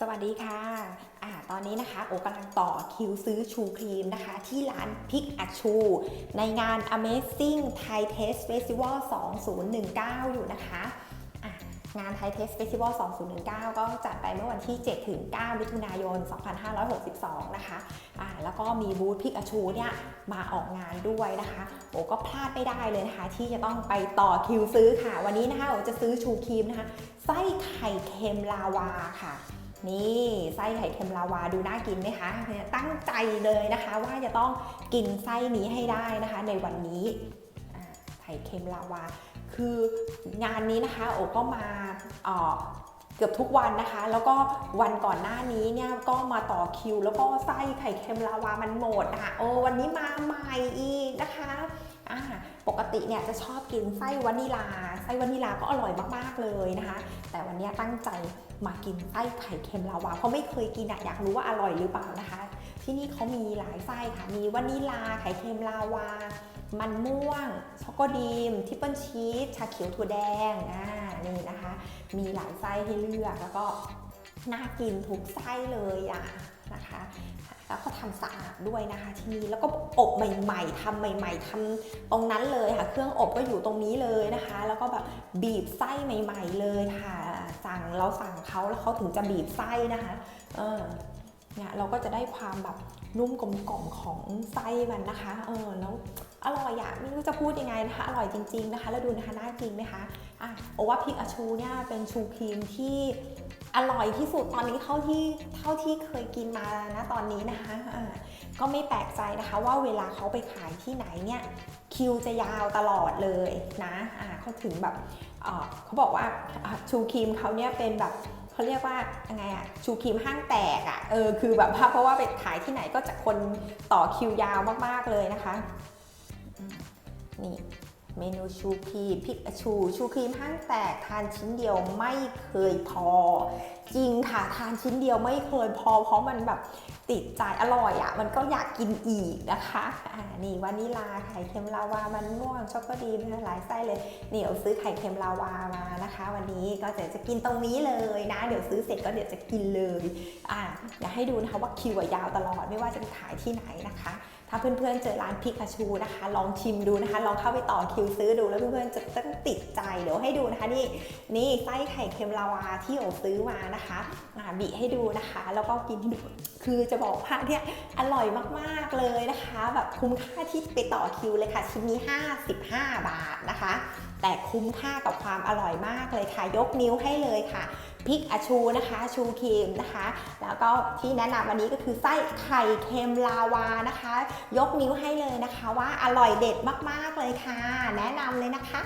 สวัสดีค่ะอ่าตอนนี้นะคะโอกำลังต่อคิวซื้อชูครีมนะคะ ที่ร้านพิกอัชู ในงาน Amazing Thai Taste Festival 2019 อยู่นะคะงาน Thai Taste Festival 2019 ก็จัดไปเมื่อวันที่ 7 ถึง 9 มิถุนายน 2562 นะคะอ่าแล้วก็มีบูธพิกอชูเนี่ยมาออกงานด้วยนะคะโอก็พลาดไม่ได้เลยนะคะ ที่จะต้องไปต่อคิวซื้อค่ะ วันนี้นะคะโอจะซื้อชูครีมนะคะ ไส้ไข่เค็มลาวาค่ะ นี่ไส้ไข่เค็มลาวาดูน่ากินไหมคะตั้งใจเลยนะคะ ว่าจะต้องกินไส้นี้ให้ได้นะคะ ในวันนี้ไข่เค็มลาวา คืองานนี้นะคะโอก็มาเเกือบทุกวันนะคะ แล้วก็วันก่อนหน้านี้เนี่ยก็มาต่อคิว แล้วก็ไส้ไข่เค็มลาวามันหมดอะโอ้วันนี้มาใหม่อีกนะคะ ปกติเนี่ยจะชอบกินไส้วานิลา ไส้วานิลาก็อร่อยมากๆเลยนะคะ แต่วันนี้ตั้งใจมากินไส้ไข่เค็มลาวา เพราะไม่เคยกินอะอยากรู้ว่าอร่อยหรือเปล่านะคะ ที่นี่เขามีหลายไส้ค่ะ มีวานิลา ไข่เค็มลาวา มันม่วง ช็อกโกดีม ทิปเปิลชีส ชาเขียวถั่วแดง อ่า นี่นะคะ มีหลายไส้ให้เลือกแล้วก็น่ากินทุกไส้เลยอะนะคะ ทำสะอาดด้วยนะคะที่นี่แล้วก็อบใหม่ ๆทำใหม่ ๆทำตรงนั้นเลยค่ะ เครื่องอบก็อยู่ตรงนี้เลยนะคะ แล้วก็แบบบีบไส้ใหม่ ๆ เลยค่ะ สั่งเราสั่งเขาแล้วเขาถึงจะบีบไส้นะคะ เออเนี่ยเราก็จะได้ความแบบนุ่มกลมกล่อมของไส้มันนะคะ เออแล้วอร่อยอะไม่รู้จะพูดยังไงนะคะ อร่อยจริง ๆนะคะ แล้วดูนะคะน่ากินไหมคะอะโอว่าพริกอชูเนี่ยเป็นชูครีมที่ อร่อยที่สุดตอนนี้เท่าที่เท่าที่เคยกินมานะตอนนี้นะคะก็ไม่แปลกใจนะคะว่าเวลาเขาไปขายที่ไหนเนี่ยคิวจะยาวตลอดเลยนะอ่าเขาถึงแบบเขาบอกว่าชูครีมเขาเนี่ยเป็นแบบเขาเรียกว่ายังไงอะชูครีมห้างแตกอะเออคือแบบว่าเพราะว่าไปขายที่ไหนก็จะคนต่อคิวยาวมากๆเลยนะคะนี่ เมนูชูครีมพริกชู ชูครีมห้างแตกทานชิ้นเดียวไม่เคยพอ จริงค่ะทานชิ้นเดียวไม่เคยพอ เพราะมันแบบติดใจอร่อยอะ่ะ มันก็อยากกินอีกนะคะอ่านี่วานิลาไข่เค็มลาวามันม่วงช็อกโกแลตนหลายไส้เลยนี่เดี๋ยวซื้อไข่เค็มลาวามานะคะ วันนี้ก็จะจะกินตรงนี้เลยนะ เดี๋ยวซื้อเสร็จก็เดี๋ยวจะกินเลยอ่าอยากให้ดูนะคะว่าคิวอะยาวตลอดไม่ว่าจะไปขายที่ไหนนะคะ ถ้าเพื่อนๆเจอร้านพิกาชูนะคะ ลองชิมดูนะคะ ลองเข้าไปต่อคิวซื้อดูแล้วเพื่อนๆจะต้องติดใจเดี๋ยวให้ดูนะคะนี่นี่ไส้ไข่เค็มลาวาที่โอซื้อมานะคะบีให้ดูนะคะ แล้วก็กินให้ดูคือจะบอกว่าเนี่ยอร่อยมากๆเลยนะคะ แบบคุ้มค่าที่ไปต่อคิวเลยค่ะชิ้นนี้ 55 บาทนะคะ แต่คุ้มค่ากับความอร่อยมากเลยค่ะ ยกนิ้วให้เลยค่ะพริกอาชูนะคะ ชูครีมนะคะ แล้วก็ที่แนะนำวันนี้ก็คือไส้ไข่เค็มลาวานะคะ ยกนิ้วให้เลยนะคะ ว่าอร่อยเด็ดมากๆเลยค่ะ แนะนำเลยนะคะ